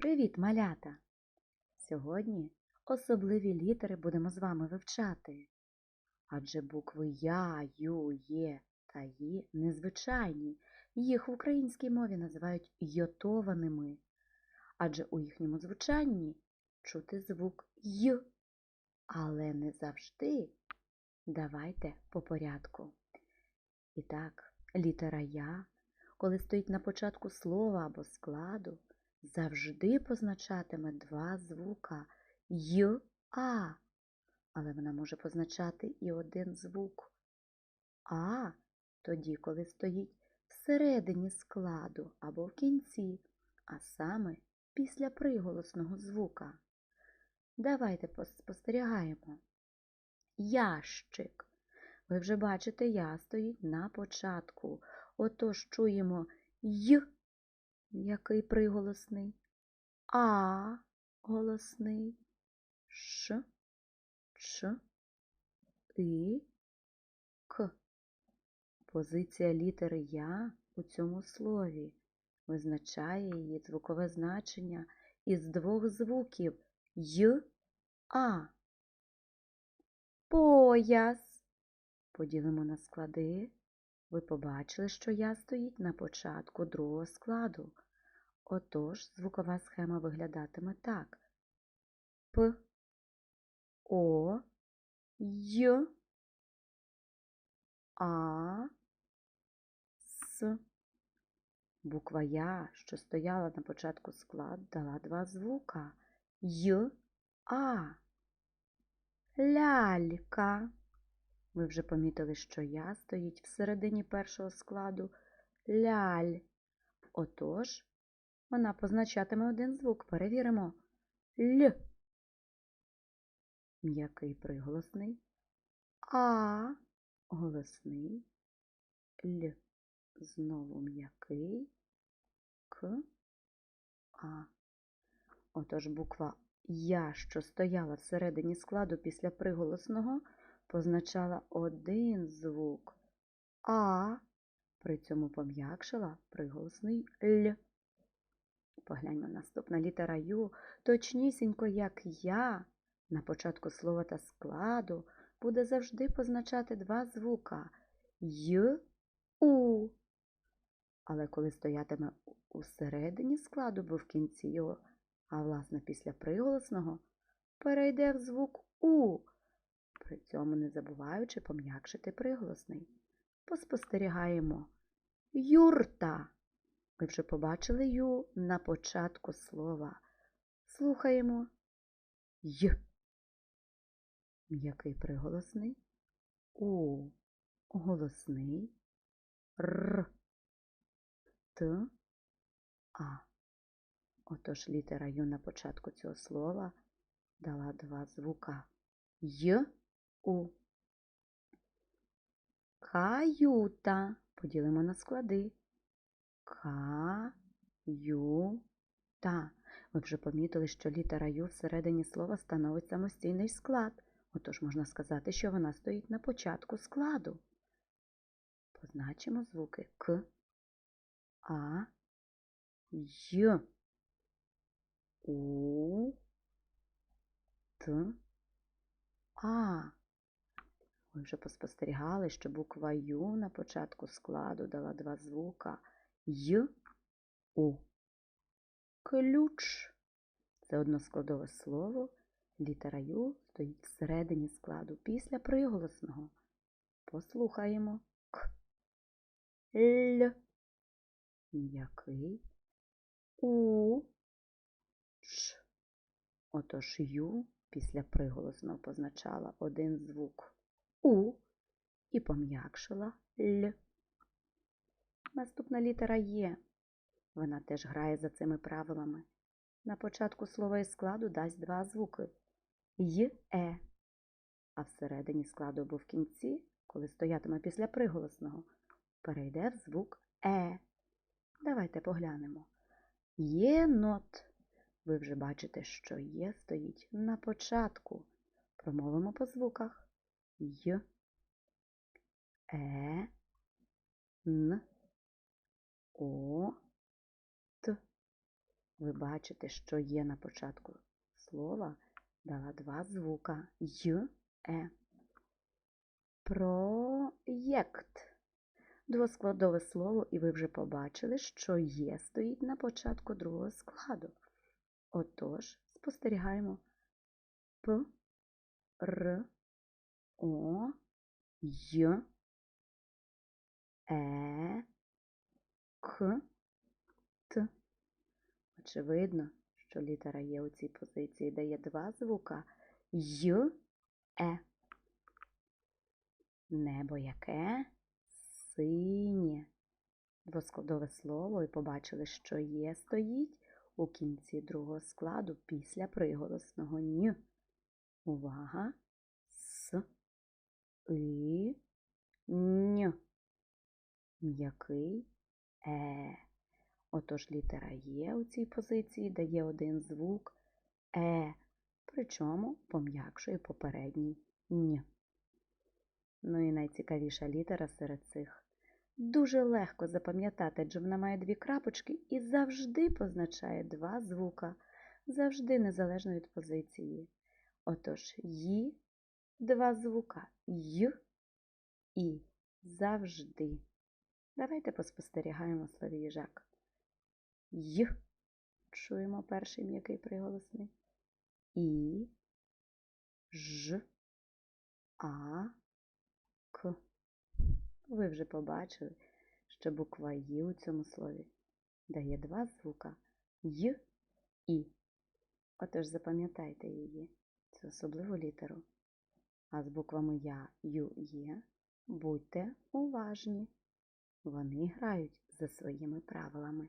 Привіт, малята! Сьогодні особливі літери будемо з вами вивчати. Адже букви Я, Ю, Є та Ї незвичайні. Їх в українській мові називають йотованими. Адже у їхньому звучанні чути звук Й. Але не завжди. Давайте по порядку. І так, літера Я, коли стоїть на початку слова або складу, завжди позначатиме два звука Й, А. Але вона може позначати і один звук А тоді, коли стоїть всередині складу або в кінці, а саме після приголосного звука. Давайте спостерігаємо. Ящик. Ви вже бачите, я стоїть на початку. Отож чуємо й, який приголосний, а голосний, ш, ч, і, к. Позиція літери Я у цьому слові визначає її звукове значення із двох звуків й, а. Пояс. Поділимо на склади. Ви побачили, що я стоїть на початку другого складу. Отож, звукова схема виглядатиме так. П, О, Й, А, С. Буква Я, що стояла на початку складу, дала два звука Й, А. Лялька. Ви вже помітили, що я стоїть всередині першого складу ляль. Отож, вона позначатиме один звук. Перевіримо. Л. М'який приголосний. А. Голосний. Л. Знову м'який. К. А. Отож, буква Я, що стояла всередині складу після приголосного, позначала один звук, а при цьому пом'якшила приголосний Л. Погляньмо наступна літера Ю, точнісінько, як я, на початку слова та складу буде завжди позначати два звука Й, У. Але коли стоятиме у середині складу, бо в кінці його, а власне після приголосного, перейде в звук У при цьому не забуваючи пом'якшити приголосний. Поспостерігаємо юрта. Ви вже побачили ю на початку слова. Слухаємо й. М'який приголосний, у голосний, р, т, а. Отож літера ю на початку цього слова дала два звука й у. Каюта. Поділимо на склади. Ка-ю-та. Ви вже помітили, що літера Ю всередині слова становить самостійний склад. Отож можна сказати, що вона стоїть на початку складу. Позначимо звуки К, А, Й, У, Т, А. Ви вже поспостерігали, що буква Ю на початку складу дала два звука Й, У. Ключ. Це односкладове слово. Літера Ю стоїть всередині складу після приголосного. Послухаємо К. Л. М'який. У. Ч. Отож Ю після приголосного позначала один звук У і пом'якшила Л. Наступна літера Є. Вона теж грає за цими правилами. На початку слова і складу дасть два звуки Й, Е. А всередині складу або в кінці, коли стоятиме після приголосного, перейде в звук Е. Давайте поглянемо. Єнот. Ви вже бачите, що є стоїть на початку. Промовимо по звуках Й, Е, Н, О, Т. ви бачите, що є на початку слова, дала два звука й, е. Проєкт. Двоскладове слово, і ви вже побачили, що є стоїть на початку другого складу. Отож, спостерігаємо П, Р, О, Й, Е, К, Т. Очевидно, що літера Є у цій позиції дає два звука Й, Е. Небо яке? Синє. Двоскладове слово і побачили, що є стоїть у кінці другого складу після приголосного н. Увага! И, н. М'який е. Отож літера Є у цій позиції дає один звук е, причому пом'якшує попередній н. Ну і найцікавіша літера серед цих. Дуже легко запам'ятати, адже вона має дві крапочки і завжди позначає два звука, завжди незалежно від позиції. Отож, «ї» – два звука й і завжди. Давайте поспостерігаємо слові їжак. Й. Чуємо перший м'який приголосний. І, ж, а, к. Ви вже побачили, що буква Й у цьому слові дає два звука Й і. Отож запам'ятайте її, цю особливу літеру. А з буквами Я, Ю, Є будьте уважні. Вони грають за своїми правилами.